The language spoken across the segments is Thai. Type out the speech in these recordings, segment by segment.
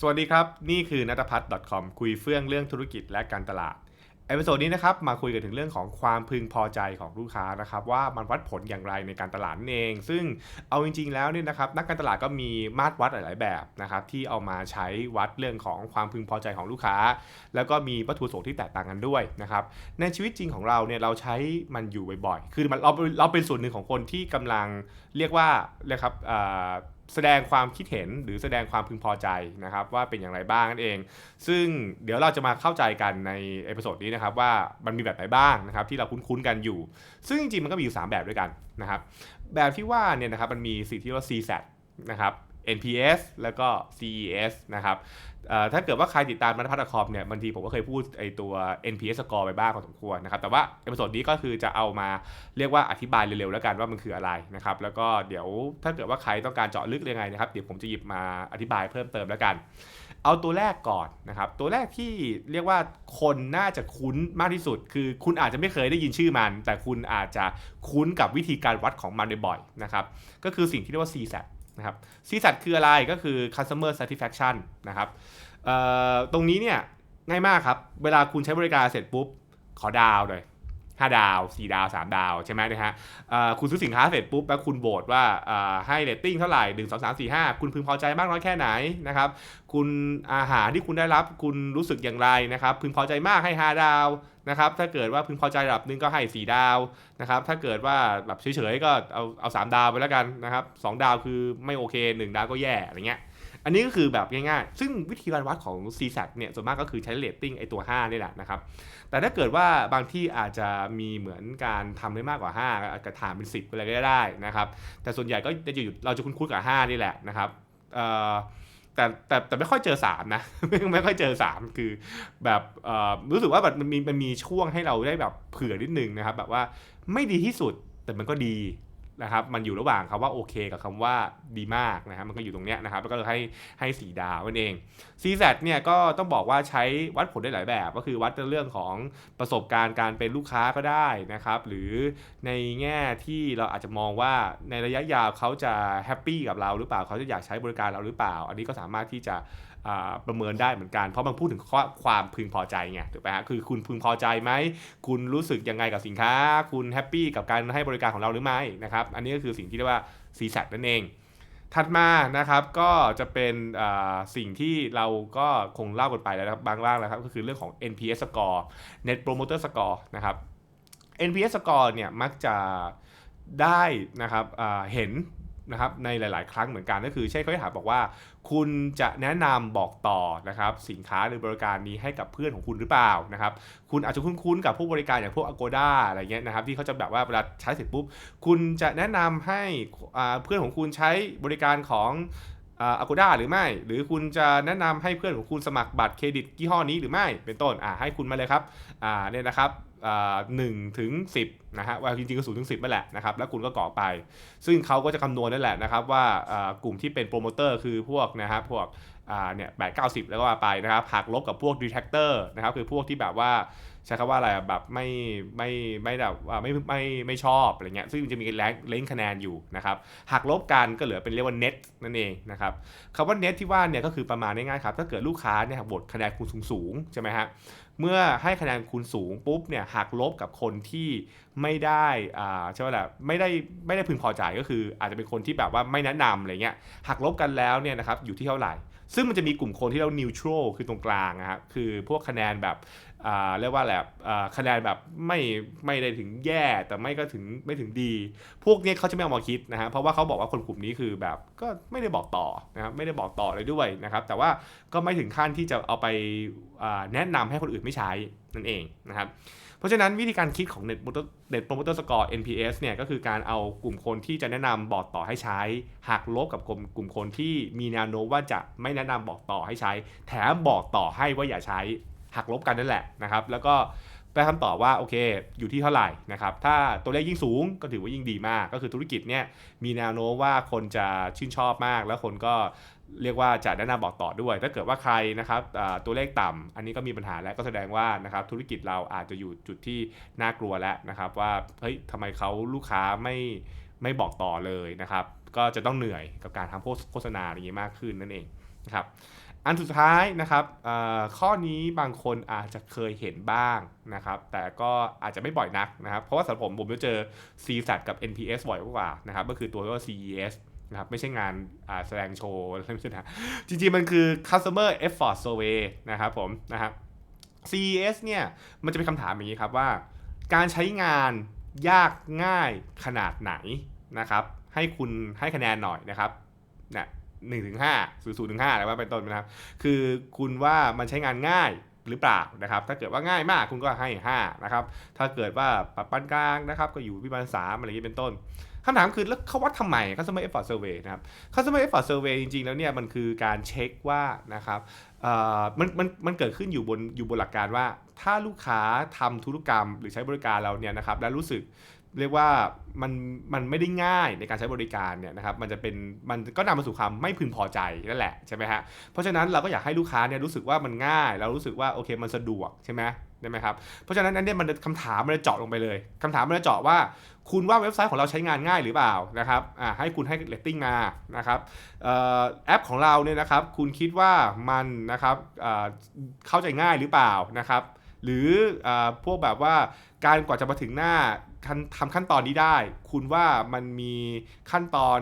สวัสดีครับ นี่คือนัทพัฒน์ .com คุยเฟื่องเรื่องธุรกิจและการตลาด เอพิโซดนี้นะครับมาคุยกันถึงเรื่องของความพึงพอใจของลูกค้านะครับว่ามันวัดผลอย่างไรในการตลาดนั่นเอง ซึ่งเอาจริง ๆ แล้วเนี่ยนะครับนักการตลาดก็มีมาตรวัดหลาย ๆ แบบนะครับที่เอามาใช้วัดเรื่องของความพึงพอใจของลูกค้า แล้วก็มีวัตถุประสงค์ที่แตกต่างกันด้วยนะครับในชีวิตจริงของเราเนี่ยเราใช้มันอยู่บ่อยๆ คือมันเราเราเป็นส่วนหนึ่งของคนที่กำลังเรียกว่าเรียกครับ แสดงความคิดเห็นหรือแสดงความพึงพอใจนะครับว่าเป็นอย่างไรบ้างนั่นเอง ซึ่งเดี๋ยวเราจะมาเข้าใจกันในเอพิโซดนี้นะครับว่ามันมีแบบไหนบ้างนะครับที่เราคุ้นๆกันอยู่ ซึ่งจริงๆมันก็มีอยู่ 3 แบบด้วยกันนะครับแบบที่ว่าเนี่ยนะครับมันมีสิ่งที่เรียกว่า CSAT นะครับ NPS แล้วก็ CES นะครับถ้าเกิดว่าใครติดตามมัธพัฒคอมเนี่ยบางทีผมก็เคยพูดไอตัว NPS score ไปบ้างพอสมควรนะครับแต่ว่าเอพิโซดนี้ก็คือจะเอามาเรียกว่าอธิบายเร็วๆแล้วกันว่ามันคืออะไรนะครับแล้วก็เดี๋ยวถ้าเกิดว่าใครต้องการเจาะลึกยังไงนะครับเดี๋ยวผมจะหยิบมาอธิบายเพิ่มเติมแล้วกัน เอาตัวแรกก่อนนะครับตัวแรกที่เรียกว่าคนน่าจะคุ้นมากที่สุด คือคุณอาจจะไม่เคยได้ยินชื่อมัน แต่คุณอาจจะคุ้นกับวิธีการวัดของมันบ่อยๆนะครับก็คือสิ่งที่เรียกว่า CSAT นะครับ CSAT คืออะไรก็คือ customer satisfaction นะครับตรงนี้เนี่ยง่ายมากครับ เวลาคุณใช้บริการเสร็จปุ๊บ ขอดาวเลย 5 ดาว 4 ดาว 3 ดาว ใช่ไหมนะฮะคุณซื้อสินค้าเสร็จปุ๊บ แล้วคุณโบสว่าให้เรตติ้งเท่าไหร่ 1 2 3 4 5 คุณพึงพอใจมากน้อยแค่ไหนนะครับ คุณอาหารที่คุณได้รับคุณรู้สึกอย่างไรนะครับ พึงพอใจมากให้ 5 ดาวนะครับ ถ้าเกิดว่าพึงพอใจระดับหนึ่งก็ให้ 4 ดาวนะครับ ถ้าเกิดว่าแบบเฉยๆก็เอาเอา3ดาวไปแล้วกันนะครับ 2 ดาวคือไม่โอเค 1 ดาวก็แย่อะไรเงี้ย อันนี้ก็คือแบบง่ายๆ ซึ่งวิธีการวัดของ CSAT เนี่ยส่วนมากก็คือใช้เรตติ้งไอตัว5นี่แหละนะครับ แต่ถ้าเกิดว่าบางที่อาจจะมีเหมือนการทำได้มากกว่า5กระถามเป็น 10อะไรก็ได้นะครับ แต่ส่วนใหญ่ก็จะอยู่เราจะคุ้นๆกับ 5 นี่แหละนะครับแต่แต่แต่ไม่ค่อยเจอ3นะไม่ไม่ค่อยเจอ 3 คือแบบรู้สึกว่าแบบมันมีมันมีช่วงให้เราได้แบบเผื่อนิดนึงนะครับ แบบว่าไม่ดีที่สุดแต่มันก็ดี นะครับมันอยู่ระหว่างคำว่าโอเคกับคำว่าดีมากนะครับมันก็อยู่ตรงเนี้ยนะครับแล้วก็ให้ให้สีดาวนั่นเอง CZ เนี่ยก็ต้องบอกว่าใช้วัดผลได้หลายแบบ ก็คือวัดเรื่องของประสบการณ์การเป็นลูกค้าก็ได้นะครับหรือในแง่ที่เราอาจจะมองว่าในระยะยาวเขาจะแฮปปี้กับเราหรือเปล่าเขาจะอยากใช้บริการเราหรือเปล่า อันนี้ก็สามารถที่จะ ประเมินได้เหมือนกันเพราะมันพูดถึงความพึงพอใจไงถูกไหมฮะคือคุณพึงพอใจไหมคุณรู้สึกยังไงกับสินค้า คุณแฮปปี้กับการให้บริการของเราหรือไม่นะครับอันนี้ก็คือสิ่งที่เรียกว่า CSAT นั่นเอง ถัดมานะครับก็จะเป็นสิ่งที่เราก็คงเล่ากันไปแล้วนะครับบางร่างแล้วครับก็คือเรื่องของ NPS score Net Promoter Score นะครับ NPS score เนี่ยมักจะได้นะครับเห็น นะครับในหลาย ๆ ครั้งเหมือนกันก็คือเช่นเขาจะถามบอกว่า คุณจะแนะนำบอกต่อนะครับสินค้าหรือบริการนี้ให้กับเพื่อนของคุณหรือเปล่านะครับคุณอาจจะคุ้น ๆ กับผู้บริการอย่างพวก Agoda อะไรเงี้ยนะครับที่เขาจะแบบว่าเวลาใช้เสร็จปุ๊บ คุณจะแนะนำให้เพื่อนของคุณใช้บริการของอากูด้าหรือไม่ หรือคุณจะแนะนำให้เพื่อนของคุณสมัครบัตรเครดิตยี่ห้อนี้หรือไม่เป็นต้นอ่าให้คุณมาเลยครับอ่าเนี่ยนะครับ หนึ่งถึงสิบนะฮะว่าจริงๆก็ศูนย์ถึงสิบนั่นแหละนะครับแล้วคุณก็กรอกไป ซึ่งเขาก็จะคำนวณนั่นแหละนะครับว่ากลุ่มที่เป็นโปรโมเตอร์คือพวกนะครับพวกเนี่ยแปดเก้าสิบแล้วก็ไปนะครับหักลบกับพวกดีแท็กเตอร์นะครับคือพวกที่แบบว่า ใช้คำว่าอะไรแบบไม่ไม่ไม่แบบว่าไม่ไม่ไม่ชอบอะไรเงี้ยซึ่งจะมีแรงเล้งคะแนนอยู่นะครับหักลบกันก็เหลือเป็นเรียกว่า net นั่นเองนะครับคำว่า net ที่ว่าเนี่ยก็คือประมาณง่ายๆครับถ้าเกิดลูกค้าเนี่ยบทคะแนนคุณสูงๆใช่ไหมฮะเมื่อให้คะแนนคูณสูงปุ๊บเนี่ยหักลบกับคนที่ไม่ได้อ่าใช่ไหมล่ะไม่ได้ไม่ได้พึงพอใจก็คือ อาจจะเป็นคนที่แบบว่าไม่แนะนำอะไรเงี้ยหักลบกันแล้วเนี่ยนะครับอยู่ที่เท่าไหร่ซึ่งมันจะมีกลุ่มคนที่เรา neutral คือตรงกลางนะครับคือพวกคะแนนแบบ เรียกว่าแหละคะแนนแบบไม่ไม่ได้ถึงแย่แต่ไม่ก็ถึงไม่ถึงดี พวกนี้เขาจะไม่เอามาคิดนะฮะเพราะว่าเขาบอกว่าคนกลุ่มนี้คือแบบก็ไม่ได้บอกต่อนะครับไม่ได้บอกต่อเลยด้วยนะครับแต่ว่าก็ไม่ถึงขั้นที่จะเอาไปแนะนำให้คนอื่นไม่ใช้นั่นเองนะครับเพราะฉะนั้นวิธีการคิดของ Net Promoter Net Promoter Score NPS เนี่ยก็คือการเอากลุ่มคนที่จะแนะนำบอกต่อให้ใช้หักลบกับกลุ่มกลุ่มคนที่มีแนวโน้มว่าจะไม่แนะนำบอกต่อให้ใช้ แถมบอกต่อให้ว่าอย่าใช้ หักลบกันนั่นแหละนะครับ แล้วก็ไปคำตอบว่าโอเค อยู่ที่เท่าไหร่นะครับ ถ้าตัวเลขยิ่งสูงก็ถือว่ายิ่งดีมาก ก็คือธุรกิจเนี่ยมีแนวโน้มว่าคนจะชื่นชอบมาก แล้วคนก็เรียกว่าจะแนะนำบอกต่อด้วย ถ้าเกิดว่าใครนะครับตัวเลขต่ำอันนี้ก็มีปัญหาแล้วก็แสดงว่านะครับธุรกิจเราอาจจะอยู่จุดที่น่ากลัวแล้วนะครับ ว่าเฮ้ยทำไมเขาลูกค้าไม่ไม่บอกต่อเลยนะครับ ก็จะต้องเหนื่อยกับการทำโฆษณาอย่างนี้มากขึ้นนั่นเองนะครับ อันสุดท้ายนะครับข้อนี้บางคนอาจจะเคยเห็นบ้างนะครับ แต่ก็อาจจะไม่บ่อยนักนะครับ เพราะว่าสำหรับผมผมจะเจอ CSAT กับ NPS บ่อยกว่านะครับ ก็คือตัวว่า CES นะครับไม่ใช่งานแสดงโชว์อะไรไม่ใช่นะจริงๆ มันคือ Customer Effort Survey นะครับผมนะครับ CES เนี่ยมันจะเป็นคำถามอย่างนี้ครับว่า การใช้งานยากง่ายขนาดไหนนะครับ ให้คุณให้คะแนนหน่อยนะครับเนี่ย หนึ่งถึงห้าศูนย์ศูนย์ถึงห้าอะไรว่าเป็นต้นนะครับ คือคุณว่ามันใช้งานง่ายหรือเปล่านะครับ ถ้าเกิดว่าง่ายมากคุณก็ให้ 5 นะครับ ถ้าเกิดว่าปานกลางนะครับ ก็อยู่ประมาณสามอะไรอย่างนี้เป็นต้นคำถามคือแล้วเขาวัดทำไม customer effort survey นะครับ customer effort survey จริงๆ แล้วเนี่ยมันคือการเช็คว่านะครับมันมันมันเกิดขึ้นอยู่บนอยู่บนหลักการว่า ถ้าลูกค้าทำธุรกรรมหรือใช้บริการเราเนี่ยนะครับ แล้วรู้สึก เรียกว่ามันมันไม่ได้ง่ายในการใช้บริการเนี่ยนะครับมันจะเป็นมันก็นำมาสู่ความไม่พึงพอใจนั่นแหละใช่ไหมฮะเพราะฉะนั้นเราก็อยากให้ลูกค้าเนี่ยรู้สึกว่ามันง่ายเรารู้สึกว่าโอเคมันสะดวกใช่ไหมได้ไหมครับเพราะฉะนั้นอันนี้มันคำถามมันจะเจาะลงไปเลยคำถามมันจะเจาะว่า คุณว่าเว็บไซต์ของเราใช้งานง่ายหรือเปล่านะครับอ่าให้คุณให้เรตติ้งมานะครับแอปของเราเนี่ยนะครับคุณคิดว่ามันนะครับเข้าใจง่ายหรือเปล่านะครับ หรืออพวกแบบว่าการกว่าจะมาถึงหน้าทำขั้นตอนนี้ได้ คุณว่ามันมีขั้นตอน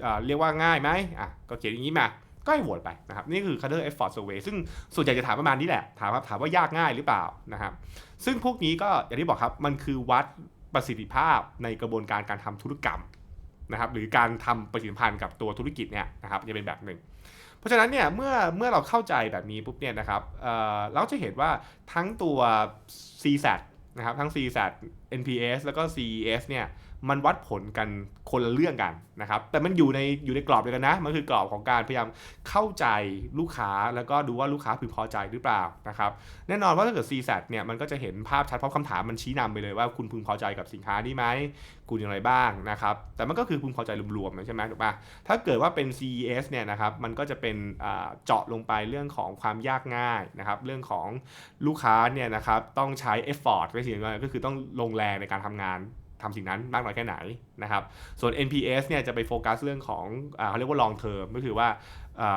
เอเรียกว่าง่ายไหมอะก็เขียนอย่างนี้มาก็ให้โหวตไปนะครับนี่คือ Cutter Effort Survey ซึ่งส่วนใหญ่จะถามประมาณนี้แหละ ถามว่าถามว่ายากง่ายหรือเปล่านะครับซึ่งพวกนี้ก็อย่างที่บอกครับมันคือวัดประสิทธิภาพในกระบวนการการทำธุรกรรมนะครับหรือการทำประสิทธิพันธ์กับตัวธุรกิจเนี่ยนะครับจะเป็นแบบหนึ่ง ราะฉะนั้นเนี่ยเมื่อเมื่อเราเข้าใจแบบนี้ปุ๊บเนี่ยนะครับเเราจะเห็นว่าทั้งตัว CSAT นะครับทั้ง CSAT NPS แล้วก็ CES เนี่ยมันวัดผลกันคนละเรื่องกันนะครับ แต่มันอยู่ในอยู่ในกรอบเดียวกันนะ มันคือกรอบของการพยายามเข้าใจลูกค้าแล้วก็ดูว่าลูกค้าพึงพอใจหรือเปล่านะครับ แน่นอนว่าถ้าเกิด CSAT เนี่ยมันก็จะเห็นภาพชัดเพราะคำถามมันชี้นำไปเลยว่าคุณพึงพอใจกับสินค้านี้ไหม คุณอย่างไรบ้างนะครับ แต่มันก็คือพึงพอใจรวมๆใช่ไหมถูกปะถ้าเกิดว่าเป็น CES เนี่ยนะครับ มันก็จะเป็นเจาะลงไปเรื่องของความยากง่ายนะครับ เรื่องของลูกค้าเนี่ยนะครับต้องใช้ effort ก็คือก็คือต้องลงแรงในการทำงานทำสิ่งนั้นมากน้อยแค่ไหนนะครับ ส่วน NPS เนี่ยจะไปโฟกัสเรื่องของเขาเรียกว่า long term ก็คือว่า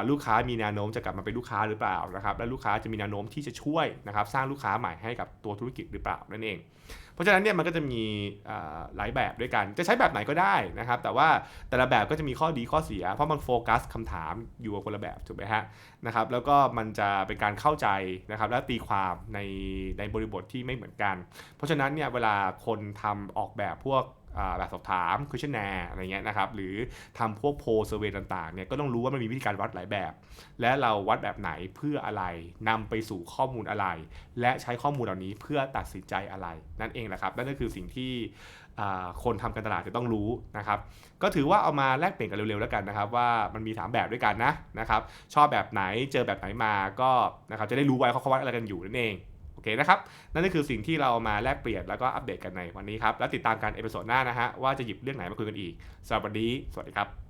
ลูกค้ามีแนวโน้มจะกลับมาเป็นลูกค้าหรือเปล่านะครับ และลูกค้าจะมีแนวโน้มที่จะช่วยนะครับสร้างลูกค้าใหม่ให้กับตัวธุรกิจหรือเปล่านั่นเอง เพราะฉะนั้นเนี่ยมันก็จะมีหลายแบบด้วยกัน จะใช้แบบไหนก็ได้นะครับ แต่ว่าแต่ละแบบก็จะมีข้อดีข้อเสีย เพราะมันโฟกัสคำถามอยู่กับคนละแบบถูกไหมฮะนะครับ แล้วก็มันจะเป็นการเข้าใจนะครับ และตีความในในบริบทที่ไม่เหมือนกัน เพราะฉะนั้นเนี่ยเวลาคนทำออกแบบพวก แบบสอบถาม questionnaire อะไรเงี้ยนะครับหรือทำพวกโพลเซอร์เวยต่างๆเนี่ยก็ต้องรู้ว่ามันมีวิธีการวัดหลายแบบ และเราวัดแบบไหนเพื่ออะไรนำไปสู่ข้อมูลอะไร และใช้ข้อมูลเหล่านี้เพื่อตัดสินใจอะไร นั่นเองแหละครับนั่นก็คือสิ่งที่คนทำการตลาดจะต้องรู้นะครับก็ถือว่าเอามาแลกเปลี่ยนกันเร็วๆแล้วกันนะครับ ว่ามันมี 3 แบบด้วยกันนะนะครับชอบแบบไหนเจอแบบไหนมาก็นะครับจะได้รู้ไว้เขาวัดอะไรกันอยู่นั่นเอง เคนะครับ นั่นก็คือสิ่งที่เรามาแลกเปลี่ยนแล้วก็อัปเดตกันในวันนี้ครับ แล้วติดตามกันเอพิโซดหน้านะฮะว่าจะหยิบเรื่องไหนมาคุยกันอีกสวัสดี สวัสดีครับ